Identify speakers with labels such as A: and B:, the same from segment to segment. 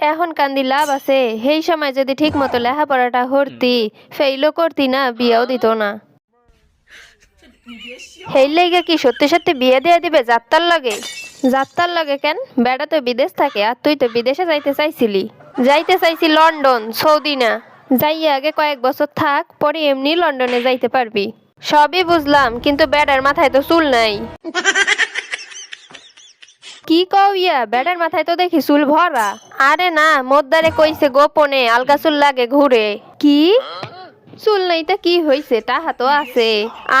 A: এখন কান্দি লাভ আছে। সেই সময় যদি ঠিক মতো লেখাপড়াটা হরতি ফেইলও করতি না বিয়েও দিত না। সেই লেগে কি সত্যি সত্যি বিয়ে দিয়ে দিবে যাত্রার লাগে? যাত্রার লাগে কেন? বেড়া তো বিদেশ থাকে, আর তুই তো বিদেশে যাইতে চাইছিলি। যাইতে চাইছি লন্ডন, সৌদি না। যাইয়া আগে কয়েক বছর থাক, পরে এমনি লন্ডনে যাইতে পারবি। সবই বুঝলাম, কিন্তু বেড়ার মাথায় তো চুল নাই। কি কও ইয়া বেড়ার মাথায় তো দেখি চুল ভরা। আরে না মোদ্দারে কইছে গোপনে আলগা চুল লাগে ঘুরে। কি? চুল নাই তা কি হইছে টাহা তো আছে।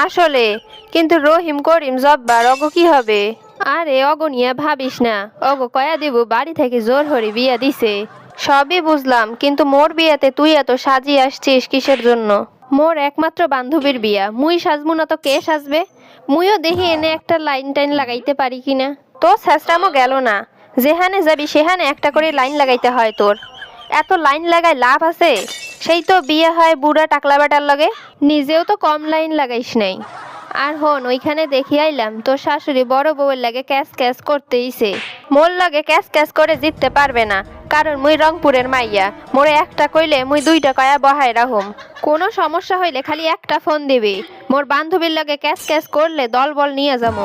A: আসলে কিন্তু রহিম করিম জব্বার অগ কি হবে? আরে অগ নিয়ে ভাবিস না। অগ কয়া দিব বাড়ি থেকে জোর হরি বিয়া দিছে। সবই বুঝলাম কিন্তু মোর বিয়াতে তুই এত সাজিয়ে আসছিস কিসের জন্য? মোর একমাত্র বান্ধবীর বিয়া। মুই সাজবো না তো কে সাজবে? মুইও দেখি এনে একটা লাইন টাইন লাগাইতে পারি কিনা? তো শেষরামও গেল না। যেখানে যাবি সেখানে একটা করে লাইন লাগাইতে হয় তোর। এত লাইন লাগাই লাভ আছে? সেই তো বিয়ে হয় বুড়া টাকলা বাটার লগে। নিজেও তো কম লাইন লাগাইস নাই। আর হন, ওইখানে দেখি আইলাম, তোর শাশুড়ি বড় বউয়ের লাগে ক্যাশ ক্যাশ করতেইছে। মোর লাগে ক্যাশ ক্যাশ করে জিততে পারবে না, কারণ মুই রংপুরের মাইয়া। মোরে একটা কইলে মুই দুইটা কয়া বহাই রাহুম। কোনো সমস্যা হইলে খালি একটা ফোন দিবি। মোর বান্ধবীর লাগে ক্যাশ ক্যাশ করলে দল বল নিয়ে যাব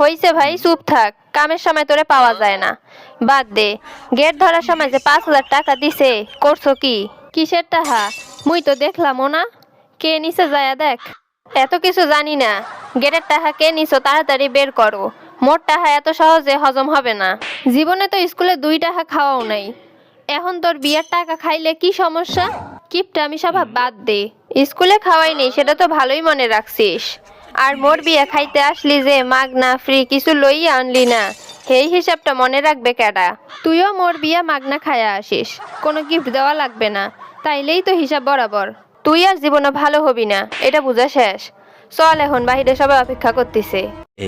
A: হইছে ভাই, চুপ থাক। কামের সময় তোরে পাওয়া যায় না। বাদ দে। গেট ধরার সময় যে পাঁচ হাজার টাকা দিছে, করছ কি? কিসের টাহা মুই তো দেখলামও না। কে নিছে যায়া দেখ। এত কিছু জানি না। গেটের টাকা কে নিছো তাড়াতাড়ি বের করো। মোট টাহা এত সহজে হজম হবে না। জীবনে তো স্কুলে দুই টাকা খাওয়াও নাই। এখন তোর বিয়ের টাকা খাইলে কি সমস্যা? কিপটা আমি স্বভাব বাদ দে। স্কুলে খাওয়াই নেই, সেটা তো ভালোই মনে রাখছিস। আর মোর বিয়া খাইতে আসলি যে মাগ না ফ্রি কিছু লইয়া আনলি না। সেই হিসাবটা মনে রাখবে কেডা? তুইও মোর বিয়া মাগনা খায়া আসিস। কোনো গিফট দেওয়া লাগবে না। তাইলেই তো হিসাব বরাবর। তুই আর জীবনে ভালো হবি না। এটা বুঝা শেষ। চল এখন বাহিরে সবাই অপেক্ষা করতেছে।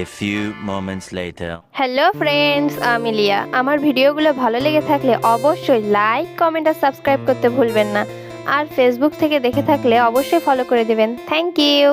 B: A few moments later.
A: Hello friends আমি লিয়া আমার ভিডিওগুলো ভালো লেগে থাকলে অবশ্যই লাইক কমেন্ট আর সাবস্ক্রাইব করতে ভুলবেন না। আর ফেসবুক থেকে দেখে থাকলে অবশ্যই ফলো করে দেবেন। Thank you